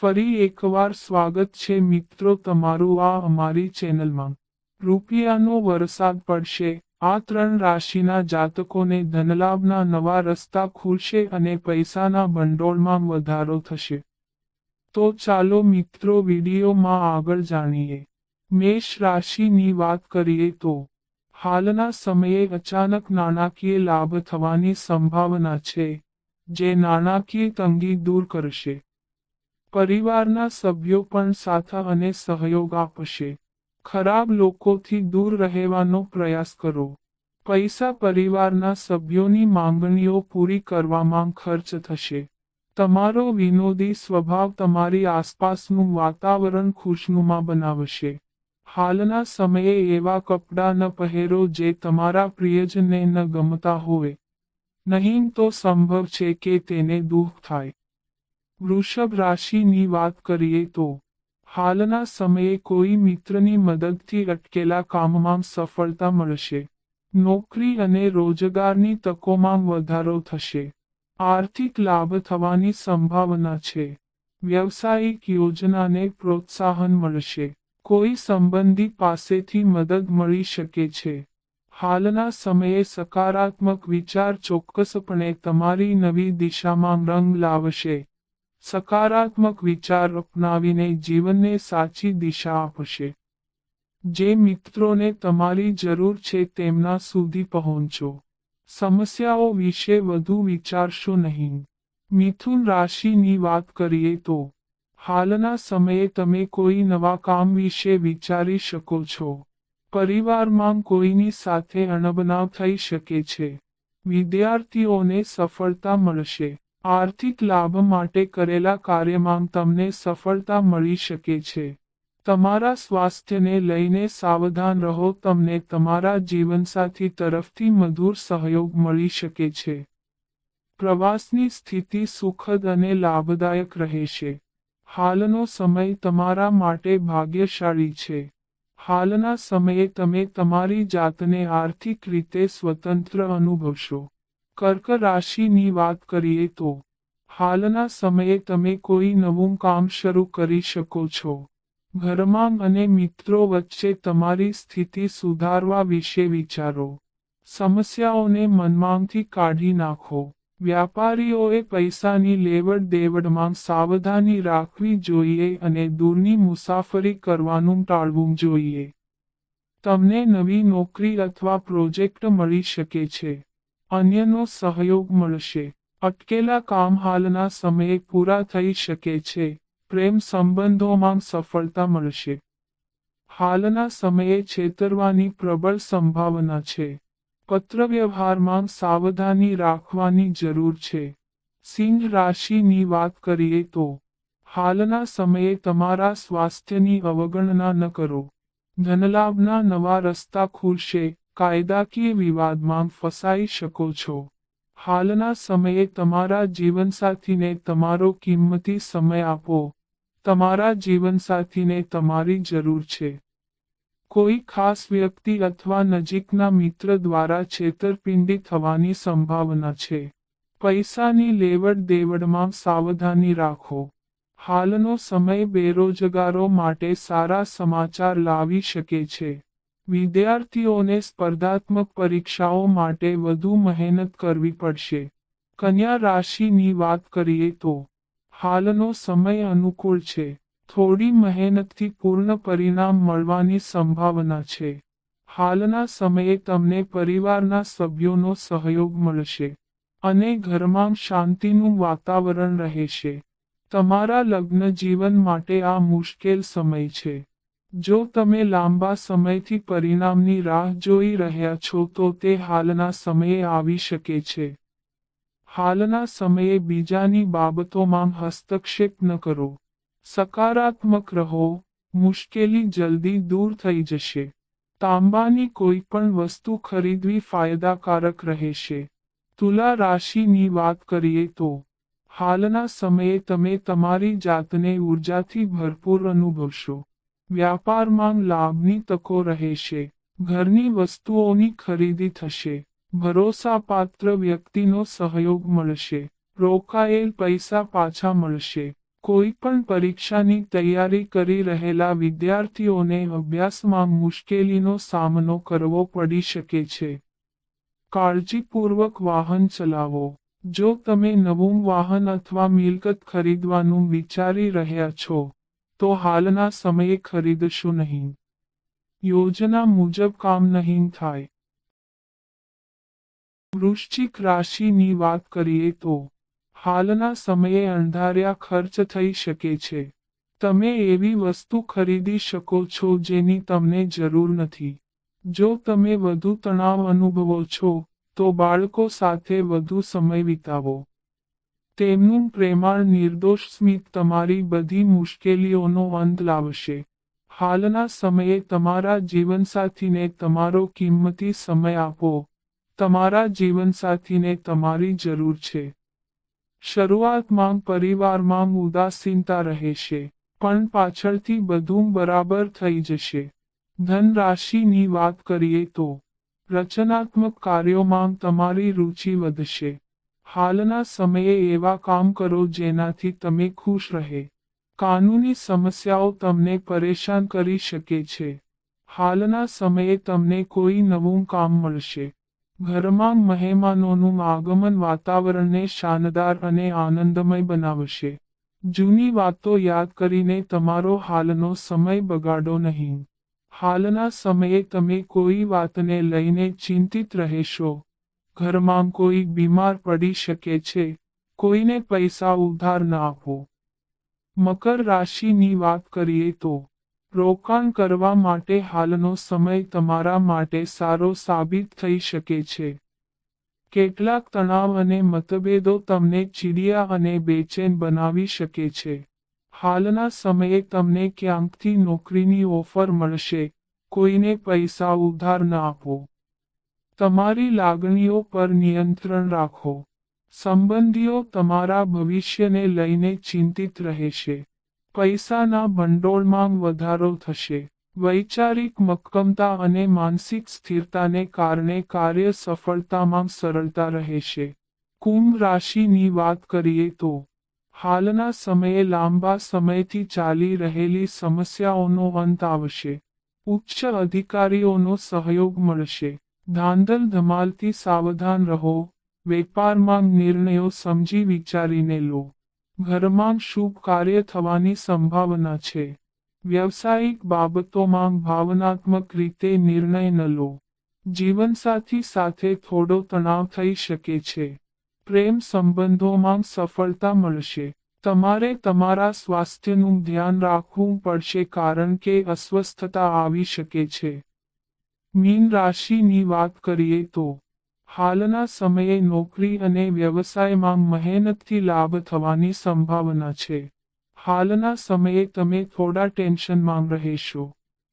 ફરી એકવાર સ્વાગત છે મિત્રો તમારું આ અમારી ચેનલમાં. રૂપિયાનો વરસાદ પડશે, આ ત્રણ રાશિના જાતકોને ધનલાભના નવા રસ્તા ખુલશે અને પૈસાના ભંડોળમાં વધારો થશે. તો ચાલો મિત્રો વિડીયોમાં આગળ જાણીએ. મેષ રાશિની વાત કરીએ તો, હાલના સમયે અચાનક નાણાકીય લાભ થવાની સંભાવના છે, જે નાણાકીય તંગી દૂર કરશે. પરિવારના સભ્યો પણ સાથ અને સહયોગ આપશે. ખરાબ લોકોથી દૂર રહેવાનો પ્રયાસ કરો. પૈસા પરિવારના સભ્યોની માંગણીઓ પૂરી કરવામાં ખર્ચ થશે. તમારો વિનોદી સ્વભાવ તમારી આસપાસનું વાતાવરણ ખુશનુમા બનાવશે. હાલના સમયે એવા કપડાં ન પહેરો જે તમારા પ્રિયજનને ન ગમતા હોય. નહીં તો સંભવ છે કે તેને દુઃખ થાય. વૃષભ રાશિની વાત કરીએ તો, હાલના સમયે કોઈ મિત્રની મદદથી અટકેલા કામમાં સફળતા મળશે. નોકરી અને રોજગારની તકોમાં વધારો થશે. આર્થિક લાભ થવાની સંભાવના છે. વ્યવસાયિક યોજનાને પ્રોત્સાહન મળશે. કોઈ સંબંધી પાસેથી મદદ મળી શકે છે. હાલના સમયે સકારાત્મક વિચાર ચોક્કસપણે તમારી નવી દિશામાં રંગ લાવશે. સકારાત્મક વિચાર અપનાવીને જીવનને સાચી દિશા આપશે. જે મિત્રોને તમારી જરૂર છે તેમના સુધી પહોંચો. સમસ્યાઓ વિશે વધુ વિચારશો નહીં. મિથુન રાશિની વાત કરીએ તો, હાલના સમયે તમે કોઈ નવા કામ વિશે વિચારી શકો છો. પરિવારમાં કોઈની સાથે અણબનાવ થઈ શકે છે. વિદ્યાર્થીઓને સફળતા મળશે. આર્થિક લાભ માટે કરેલા કાર્યમાં તમને સફળતા મળી શકે છે. તમારા સ્વાસ્થ્યને લઈને સાવધાન રહો, તમને તમારા જીવનસાથી તરફથી મધુર સહયોગ મળી શકે છે. પ્રવાસની સ્થિતિ સુખદ અને લાભદાયક રહેશે. હાલનો સમય તમારા માટે ભાગ્યશાળી છે. હાલના સમયે તમે તમારી જાતને આર્થિક રીતે સ્વતંત્ર અનુભવશો. કર્ક રાશિની વાત કરીએ તો, હાલના સમયે તમે કોઈ નવું કામ શરૂ કરી શકો છો. ઘરમાં અને મિત્રો વચ્ચે તમારી સ્થિતિ સુધારવા વિશે વિચારો. સમસ્યાઓને મનમાંથી કાઢી નાખો. વ્યાપારીઓએ પૈસાની લેવડ દેવડમાં સાવધાની રાખવી જોઈએ અને દૂરની મુસાફરી કરવાનું ટાળવું જોઈએ. તમને નવી નોકરી અથવા પ્રોજેક્ટ મળી શકે છે. અન્યનો સહયોગ મળશે. અટકેલા કામ હાલના સમયે પૂરા થઈ શકે છે. પ્રેમ સંબંધોમાં સફળતા મળશે. હાલના સમયે છેતરવાની પ્રબળ સંભાવના છે. પત્રવ્યવહારમાં સાવધાની રાખવાની જરૂર છે. સિંહ રાશિની વાત કરીએ તો, હાલના સમયે તમારા સ્વાસ્થ્યની અવગણના ન કરો. ધનલાભના નવા રસ્તા ખુલશે. કાયદાકીય વિવાદમાં ફસાઈ શકો છો. હાલના સમયે તમારા જીવનસાથીને તમારો કિંમતી સમય આપો. તમારા જીવનસાથીને તમારી જરૂર છે. કોઈ ખાસ વ્યક્તિ અથવા નજીકના મિત્ર દ્વારા છેતરપિંડી થવાની સંભાવના છે. પૈસાની લેવડ દેવડમાં સાવધાની રાખો. હાલનો સમય બેરોજગારો માટે સારા સમાચાર લાવી શકે છે. વિદ્યાર્થીઓને સ્પર્ધાત્મક પરીક્ષાઓ માટે વધુ મહેનત કરવી પડશે. કન્યા રાશિની વાત કરીએ તો, હાલનો સમય અનુકૂળ છે. થોડી મહેનતથી પૂર્ણ પરિણામ મળવાની સંભાવના છે. હાલના સમયે તમને પરિવારના સભ્યોનો સહયોગ મળશે અને ઘરમાં શાંતિનું વાતાવરણ રહેશે. તમારા લગ્ન જીવન માટે આ મુશ્કેલ સમય છે. જો તમે લાંબા સમયથી પરિણામની રાહ જોઈ રહ્યા છો તો તે હાલના સમયે આવી શકે છે. હાલના સમયે બીજાની બાબતોમાં હસ્તક્ષેપ ન કરો. સકારાત્મક રહો. મુશ્કેલી જલ્દી દૂર થઈ જશે. તાંબાની કોઈ પણ વસ્તુ ખરીદવી ફાયદાકારક રહેશે. તુલા રાશિની વાત કરીએ તો, હાલના સમયે તમે તમારી જાતને ઉર્જાથી ભરપૂર અનુભવશો. વ્યાપારમાં લાભની તકો રહેશે ઘરની વસ્તુઓની ખરીદી થશે. ભરોસાપાત્ર વ્યક્તિનો સહયોગ મળશે. રોકાયેલ પૈસા પાછા મળશે. કોઈ પણ પરીક્ષાની તૈયારી કરી રહેલા વિદ્યાર્થીઓને અભ્યાસમાં મુશ્કેલીનો સામનો કરવો પડી શકે છે. કાળજીપૂર્વક વાહન ચલાવો. જો તમે નવું વાહન અથવા મિલકત ખરીદવાનું વિચારી રહ્યા છો તો હાલના સમયે ખરીદશું નહીં. યોજના મુજબ કામ નહીં થાય. વૃશ્ચિક રાશિની વાત કરીએ તો, હાલના સમયે અંધાર્યા ખર્ચ થઈ શકે છે. તમે એવી વસ્તુ ખરીદી શકો છો જેની તમને જરૂર નથી. જો તમે વધુ તણાવ અનુભવો છો, તો બાળકો સાથે વધુ સમય વિતાવો. તેમનું પ્રેમાળ નિર્દોષ સ્મિત તમારી બધી મુશ્કેલીઓનો અંત લાવશે. હાલના સમયે તમારા જીવનસાથીને તમારો કિંમતી સમય આપો. તમારા જીવનસાથીને તમારી જરૂર છે. શરૂઆતમાં પરિવારમાં ઉદાસીનતા રહેશે, પણ પાછળથી બધું બરાબર થઈ જશે. ધન રાશિની વાત કરીએ તો, રચનાત્મક કાર્યોમાં તમારી રુચિ વધશે. હાલના સમયે એવા કામ કરો જેનાથી તમે ખુશ રહે. કાનૂની સમસ્યાઓ તમને પરેશાન કરી શકે છે. હાલના સમયે તમને કોઈ નવું કામ મળશે. ઘરમાં મહેમાનોનું આગમન વાતાવરણને શાનદાર અને આનંદમય બનાવશે. જૂની વાતો યાદ કરીને તમારો હાલનો સમય બગાડો નહીં. હાલના સમયે તમે કોઈ વાતને લઈને ચિંતિત રહેશો. ઘરમાં કોઈ બીમાર પડી શકે છે, કોઈને પૈસા ઉધાર ન આપો. મકર રાશિની વાત કરીએ તો, રોકાણ કરવા માટે હાલનો સમય તમારા માટે સારો સાબિત થઈ શકે છે. કેટલાક તણાવ અને મતભેદો તમને ચીડિયા અને બેચેન બનાવી શકે છે. હાલના સમયે તમને ક્યાંકથી નોકરીની ઓફર મળશે, કોઈને પૈસા ઉધાર ન આપો. તમારી લાગણીઓ પર નિયંત્રણ રાખો. સંબંધીઓ તમારા ભવિષ્યને લઈને ચિંતિત રહેશે. પૈસાના ભંડોળમાં વધારો થશે. વૈચારિક મક્કમતા અને માનસિક સ્થિરતાને કારણે કાર્ય સફળતામાં સરળતા રહેશે. કુંભ રાશિની વાત કરીએ તો, હાલના સમયે લાંબા સમયથી ચાલી રહેલી સમસ્યાઓનો અંત આવશે. ઉચ્ચ અધિકારીઓનો સહયોગ મળશે. ધાંધલ ધમાલથી સાવધાન રહો, વેપારમાં નિર્ણયો સમજી વિચારીને લો. ઘરમાં શુભ કાર્ય થવાની સંભાવના છે. વ્યવસાયિક બાબતોમાં ભાવનાત્મક રીતે નિર્ણય ન લો. જીવનસાથી સાથે થોડો તણાવ થઈ શકે છે. પ્રેમ સંબંધોમાં સફળતા મળશે. તમારે તમારા સ્વાસ્થ્યનું ધ્યાન રાખવું પડશે કારણ કે અસ્વસ્થતા આવી શકે છે. મીન રાશિની વાત કરીએ તો, હાલના સમયે નોકરી અને વ્યવસાયમાં મહેનતથી લાભ થવાની સંભાવના છે. હાલના સમયે તમે થોડા ટેન્શનમાં રહેશો.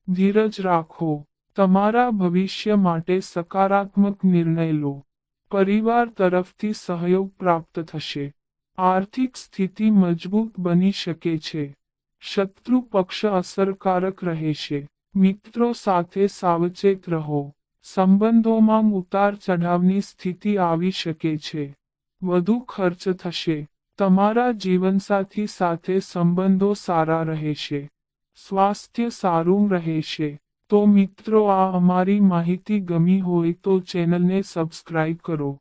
ધીરજ રાખો. તમારા ભવિષ્ય માટે સકારાત્મક નિર્ણય લો. પરિવાર તરફથી સહયોગ પ્રાપ્ત થશે. આર્થિક સ્થિતિ મજબૂત બની શકે છે. શત્રુ પક્ષ અસરકારક રહેશે. મિત્રો સાથે સાવચેત રહો. સંબંધોમાં ઉતાર ચઢાવની સ્થિતિ આવી શકે છે. વધુ ખર્ચ થશે. તમારા જીવનસાથી સાથે સંબંધો સારા રહેશે. સ્વાસ્થ્ય સારું રહેશે. તો મિત્રો, આ અમારી માહિતી ગમી હોય તો ચેનલને સબસ્ક્રાઇબ કરો.